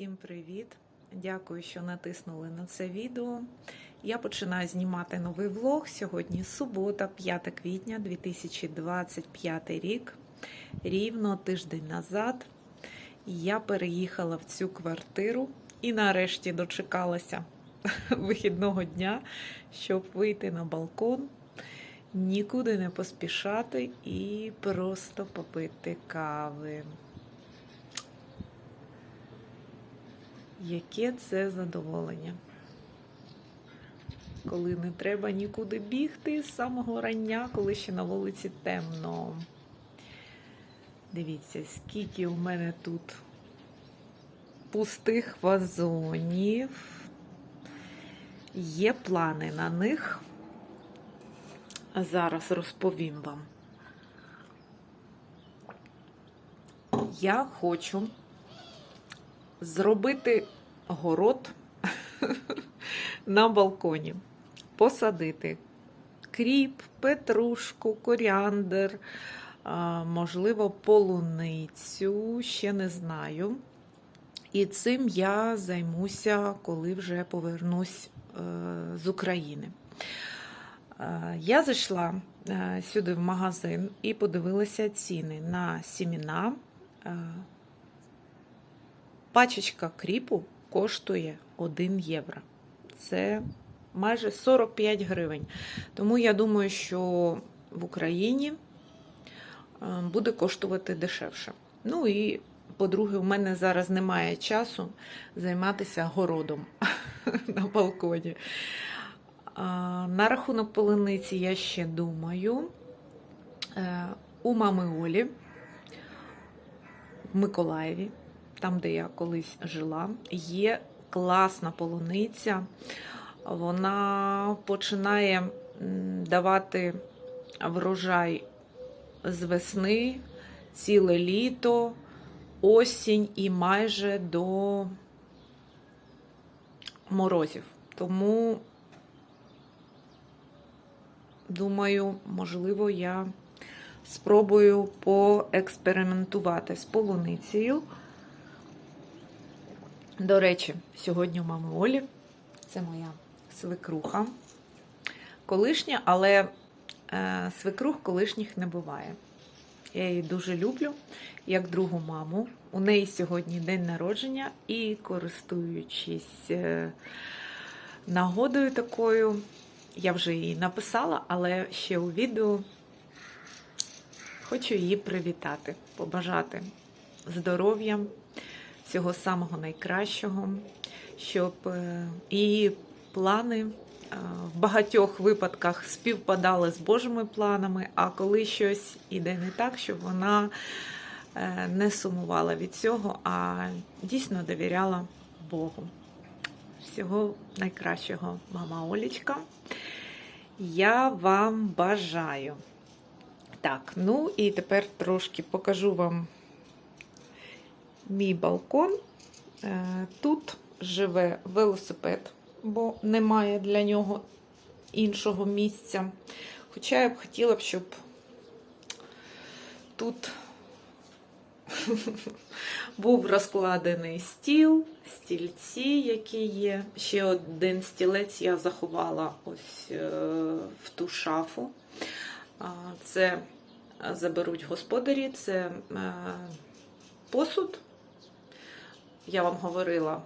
Всім привіт! Дякую, що натиснули на це відео. Я починаю знімати новий влог. Сьогодні субота, 5 квітня 2025 рік. Рівно тиждень назад я переїхала в цю квартиру і нарешті дочекалася вихідного дня, щоб вийти на балкон, нікуди не поспішати і просто попити кави. Яке це задоволення, коли не треба нікуди бігти з самого рання, коли ще на вулиці темно. Дивіться, скільки у мене тут пустих вазонів. Є плани на них. А зараз розповім вам. Я хочу зробити город на балконі, посадити кріп, петрушку, коріандр, можливо, полуницю, ще не знаю. І цим я займуся, коли вже повернусь е, з України. Е, Я зайшла е, сюди в магазин і подивилася ціни на сіміна. Пачечка кріпу коштує 1 євро. Це майже 45 гривень. Тому я думаю, що в Україні е, буде коштувати дешевше. Ну і, по-друге, у мене зараз немає часу займатися городом на балконі. На рахунок полениці я ще думаю. Е, У мами Олі в Миколаєві там, де я колись жила, є класна полуниця. Вона починає давати врожай з весни, ціле літо, осінь і майже до морозів. Тому, думаю, можливо, я спробую поекспериментувати з полуницею. До речі, сьогодні у мами Олі це моя свекруха. Колишня, але е, свекрух колишніх не буває. Я її дуже люблю, як другу маму. У неї сьогодні день народження і, користуючись е, нагодою такою, я вже її написала, але ще у відео хочу її привітати, побажати здоров'я, всього самого найкращого, щоб е, її плани е, в багатьох випадках співпадали з Божими планами, а коли щось іде не так, щоб вона е, не сумувала від цього, а дійсно довіряла Богу. Всього найкращого, мама Олічка. Я вам бажаю. Так, ну і тепер трошки покажу вам мій балкон. Е, Тут живе велосипед, бо немає для нього іншого місця. Хоча я б хотіла б, щоб тут був розкладений стіл, стільці, які є. Ще один стілець я заховала ось е, в ту шафу. Це заберуть господарі, це е, посуд. Я вам говорила,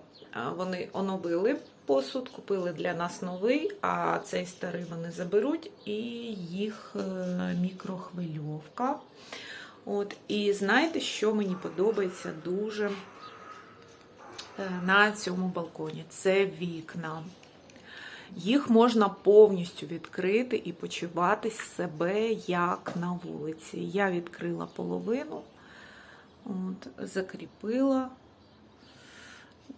вони оновили посуд, купили для нас новий, а цей старий вони заберуть і їх е, мікрохвильовка. От, І знаєте, що мені подобається дуже е, на цьому балконі? Це вікна. Їх можна повністю відкрити і почувати себе як на вулиці. Я відкрила половину, от, закріпила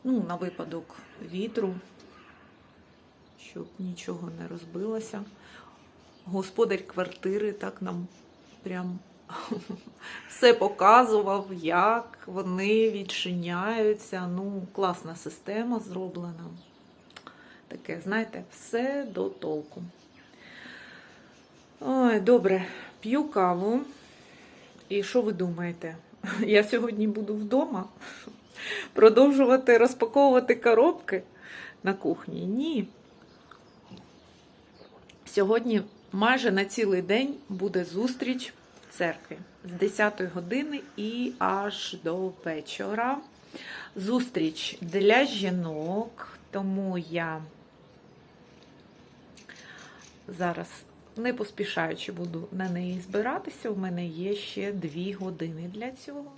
ну, на випадок вітру, щоб нічого не розбилося. Господар квартири так нам прям все показував, як вони відчиняються. Ну, класна система зроблена. Таке, знаєте, все до толку. Ой, добре, п'ю каву. І що ви думаєте? Я сьогодні буду вдома продовжувати розпаковувати коробки на кухні. Ні. Сьогодні майже на цілий день буде зустріч в церкві з 10 години і аж до вечора. Зустріч для жінок, тому я зараз не поспішаючи буду на неї збиратися. У мене є ще 2 години для цього.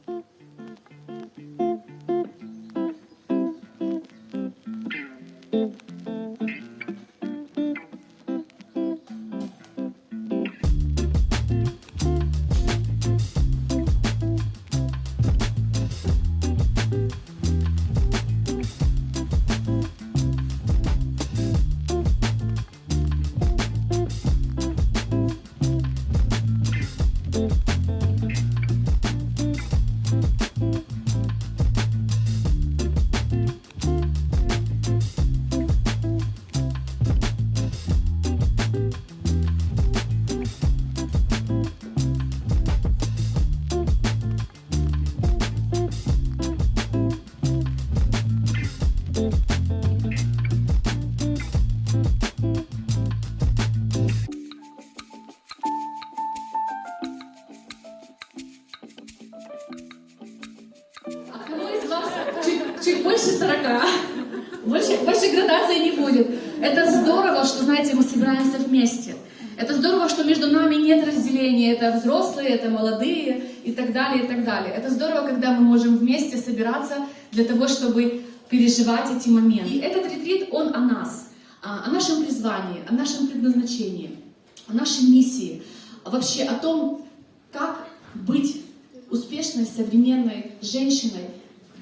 Взрослые, это молодые и так далее, и так далее. Это здорово, когда мы можем вместе собираться для того, чтобы переживать эти моменты. И этот ретрит, он о нас, а, о нашем призвании, о нашем предназначении, о нашей миссии, а вообще о том, как быть успешной современной женщиной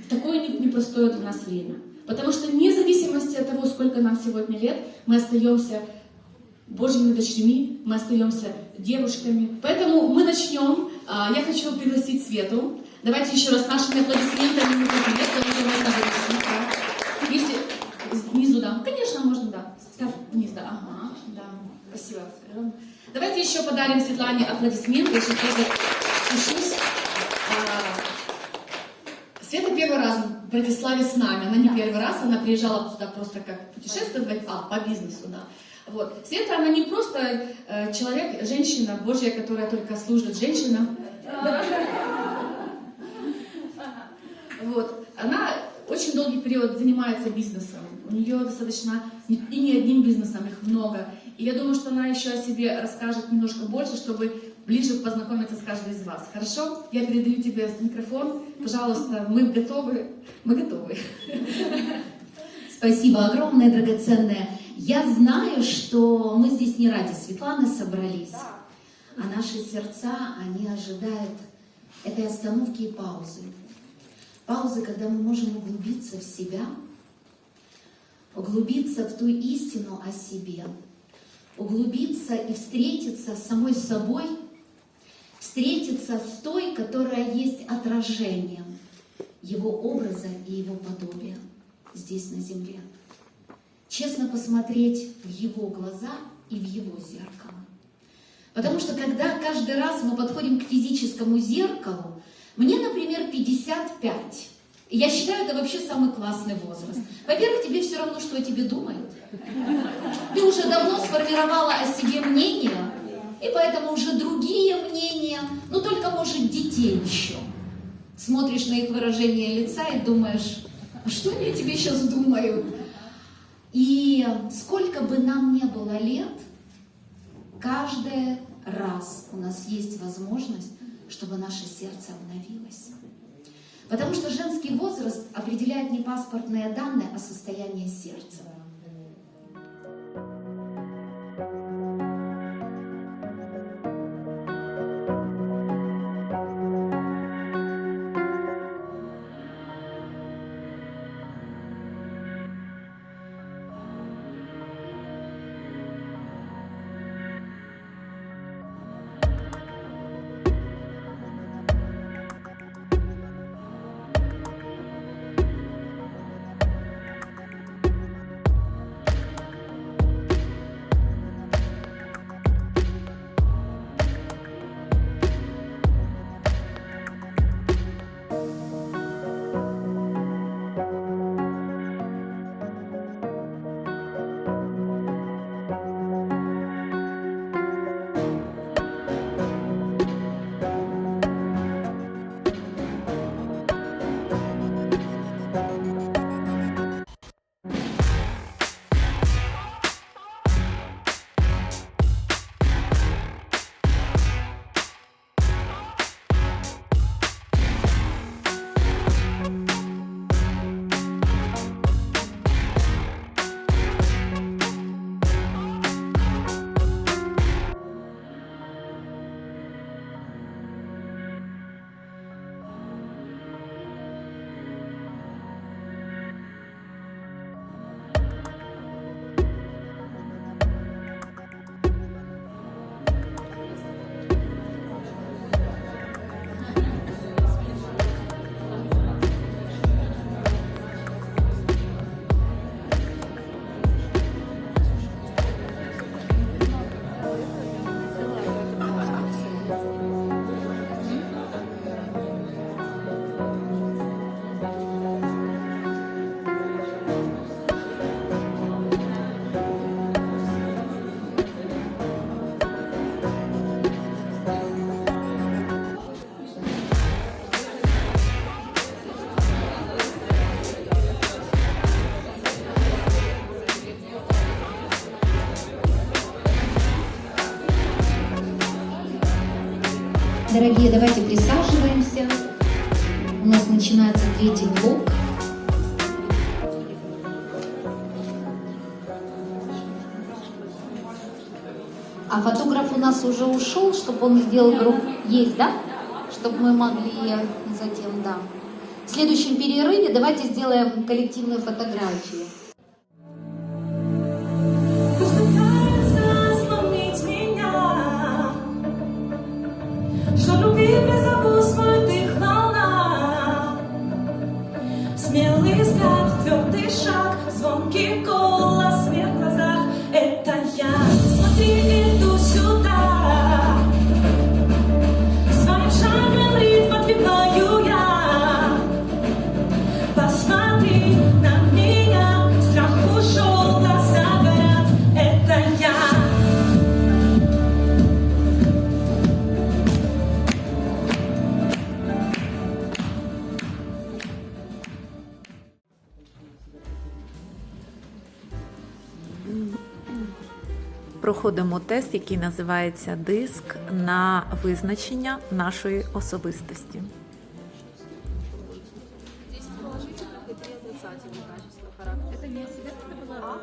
в такое не- непростое для нас время. Потому что вне зависимости от того, сколько нам сегодня лет, мы остаемся Божьими дочерьми, мы остаемся девушками. Поэтому мы начнем. А, Я хочу пригласить Свету. Давайте еще раз нашими аплодисментами мы приветствуем, да. Если снизу, да. Конечно, можно, да. Так, Вниз, да. Ага, да. Спасибо. Давайте еще подарим Светлане аплодисменты. Я сейчас тоже спущусь. А, Света первый раз в Братиславе с нами. Она не первый раз, она приезжала туда просто как путешествовать, а, по бизнесу, да. Вот. Света, она не просто э, человек, женщина Божья, которая только служит женщинам. Вот. Она очень долгий период занимается бизнесом. У нее достаточно и не одним бизнесом, их много. И я думаю, что она еще о себе расскажет немножко больше, чтобы ближе познакомиться с каждой из вас. Хорошо? Я передаю тебе микрофон. Пожалуйста, мы готовы. Мы готовы. Спасибо огромное, драгоценное. Я знаю, что мы здесь не ради Светланы собрались, а наши сердца, они ожидают этой остановки и паузы. Паузы, когда мы можем углубиться в себя, углубиться в ту истину о себе, углубиться и встретиться с самой собой, встретиться с той, которая есть отражением его образа и его подобия здесь на земле. Честно посмотреть в его глаза и в его зеркало. Потому что когда каждый раз мы подходим к физическому зеркалу, мне, например, 55. И я считаю, это вообще самый классный возраст. Во-первых, тебе все равно, что о тебе думают. Ты уже давно сформировала о себе мнение, и поэтому уже другие мнения, ну только, может, детей еще. Смотришь на их выражение лица и думаешь, а что они о тебе сейчас думают? И сколько бы нам не было лет, каждый раз у нас есть возможность, чтобы наше сердце обновилось. Потому что женский возраст определяет не паспортные данные, а состояние сердца. Дорогие, давайте присаживаемся. У нас начинается третий блок. А фотограф у нас уже ушел, чтобы он сделал группу. Есть, да? Чтобы мы могли затем, да. В следующем перерыве давайте сделаем коллективную фотографию. Проходимо тест, який називається диск на визначення нашої особистости. Это не о себе надо было, а?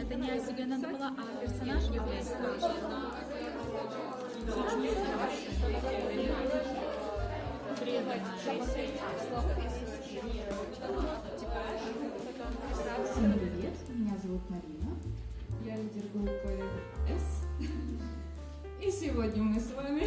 Это не о себе надо было, а персонаж является Всем привет, меня зовут Марина, я лидер группы С. И сегодня мы с вами...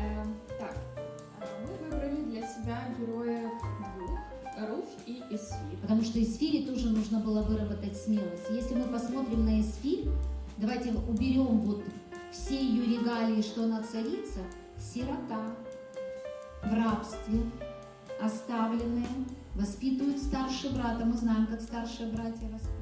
Эм, Так, э, мы выбрали для себя героев двух, Руф и Исфир. Потому что Эсфире тоже нужно было выработать смелость. Если мы посмотрим на Эсфирь, давайте уберем вот все ее регалии, что она царица, сирота, в рабстве, оставленные, воспитывают старший брат, а мы знаем, как старшие братья воспитывают.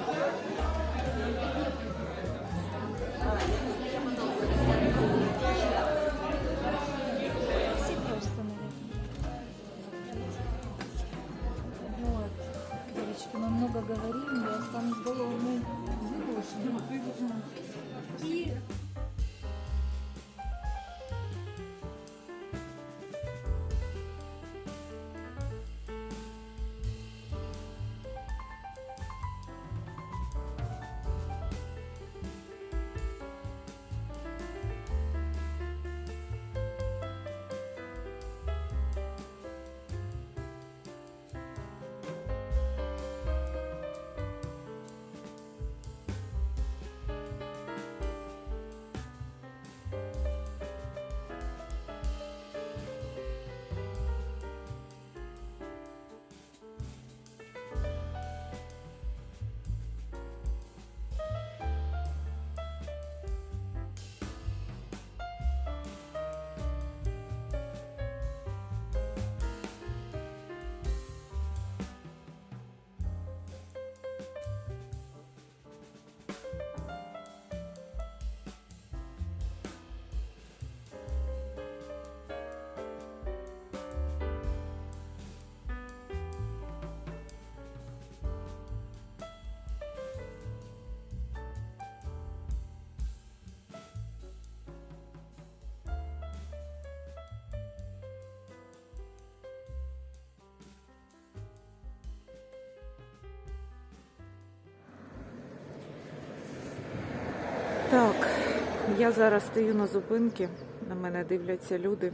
я зараз стою на зупинці, на мене дивляться люди.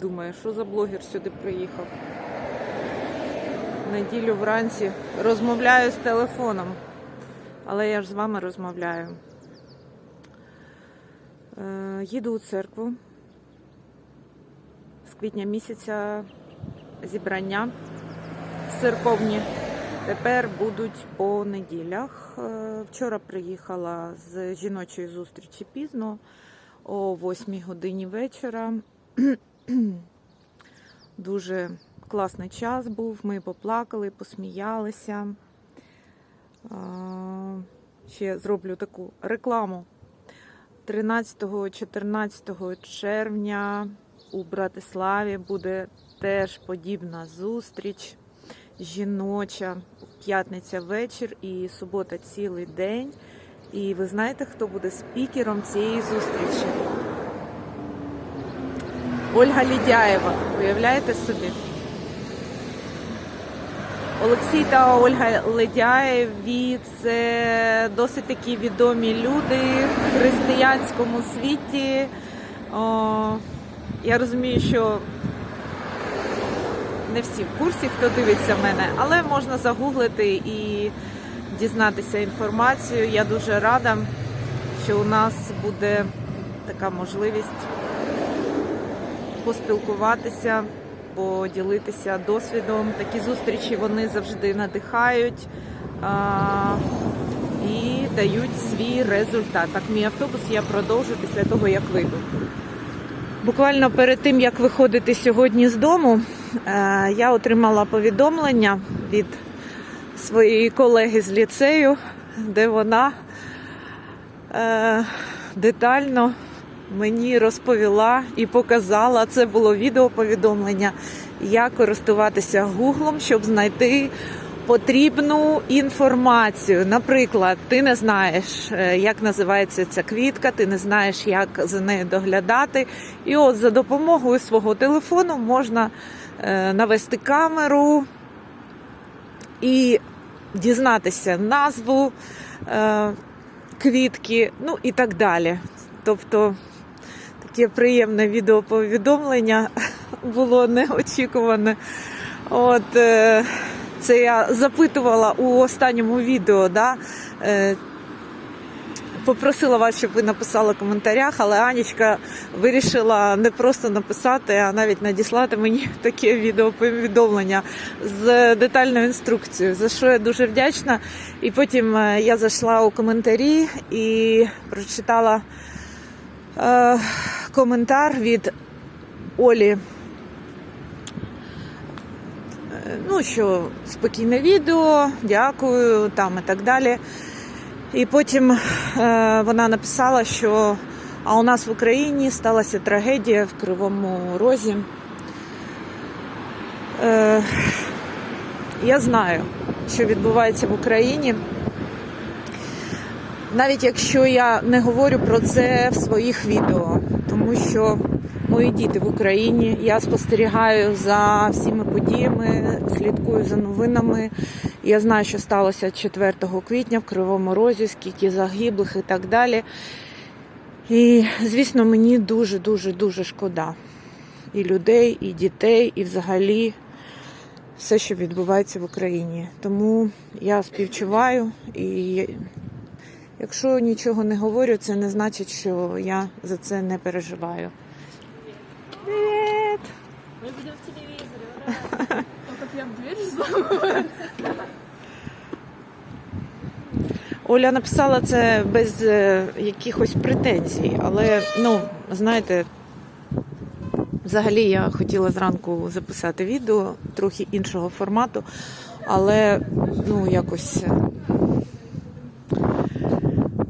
Думаю, що за блогер сюди приїхав. Неділю вранці розмовляю з телефоном, але я ж з вами розмовляю. Е, їду у церкву. З квітня місяця зібрання церковні Тепер будуть по неділях. Е, Вчора приїхала з жіночої зустрічі пізно о 8 годині вечора. Дуже класний час був. Ми поплакали, посміялися. Ще зроблю таку рекламу. 13-14 червня у Братиславі буде теж подібна зустріч жіноча. П'ятниця вечір і субота цілий день. І ви знаєте, хто буде спікером цієї зустрічі? Ольга Лідяєва. Уявляєте собі? Олексій та Ольга Ледяєві це досить такі відомі люди в християнському світі. О, я розумію, що не всі в курсі, хто дивиться мене, але можна загуглити і дізнатися інформацію. Я дуже рада, що у нас буде така можливість поспілкуватися, поділитися досвідом. Такі зустрічі вони завжди надихають і дають свій результат. Так, мій автобус я продовжу після того, як вийду. Буквально перед тим, як виходити сьогодні з дому, я отримала повідомлення від своєї колеги з ліцею, де вона е, детально мені розповіла і показала, це було відеоповідомлення, як користуватися Гуглом, щоб знайти потрібну інформацію. Наприклад, ти не знаєш, е, як називається ця квітка, ти не знаєш, як за нею доглядати. І от за допомогою свого телефону можна е, навести камеру і дізнатися назву е, квітки, ну і так далі. Тобто таке приємне відеоповідомлення було неочікуване. От, е, це я запитувала у останньому відео, да, е, попросила вас, щоб ви написали в коментарях, але Анічка вирішила не просто написати, а навіть надіслати мені таке відеоповідомлення з детальною інструкцією, за що я дуже вдячна. І потім е, я зайшла у коментарі і прочитала е, коментар від Олі. ну що спокійне відео, дякую, там і так далі. І потім е, вона написала, що а у нас в Україні сталася трагедія в Кривому Розі. Е, я знаю, що відбувається в Україні. Навіть якщо я не говорю про це в своїх відео, тому що мої діти в Україні, я спостерігаю за всіми подіями, слідкую за новинами. Я знаю, що сталося 4 квітня в Кривому Розі, скільки загиблих і так далі. І, звісно, мені дуже, дуже, дуже шкода і людей, і дітей, і взагалі все, що відбувається в Україні. Тому я співчуваю і якщо нічого не говорю, це не значить, що я за це не переживаю. Привіт! Мы будем в телевизоре, ура! Только прям дверь взломала. Оля написала це без е, якихось претензій, але ну, знаєте, взагалі я хотіла зранку записати відео трохи іншого формату, але ну якось е,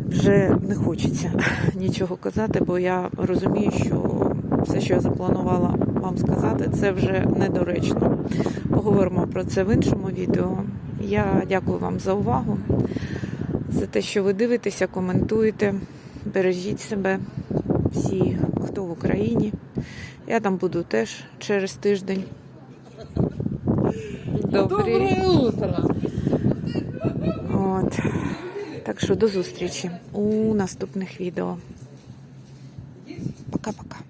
вже не хочеться нічого казати, бо я розумію, що все, що я запланувала вам сказати, це вже недоречно. Поговоримо про це в іншому відео. Я дякую вам за увагу за те, що ви дивитеся, коментуєте. Бережіть себе, всі, хто в Україні. Я там буду теж через тиждень. Добрий. От. Так що до зустрічі у наступних відео. Пока-пока.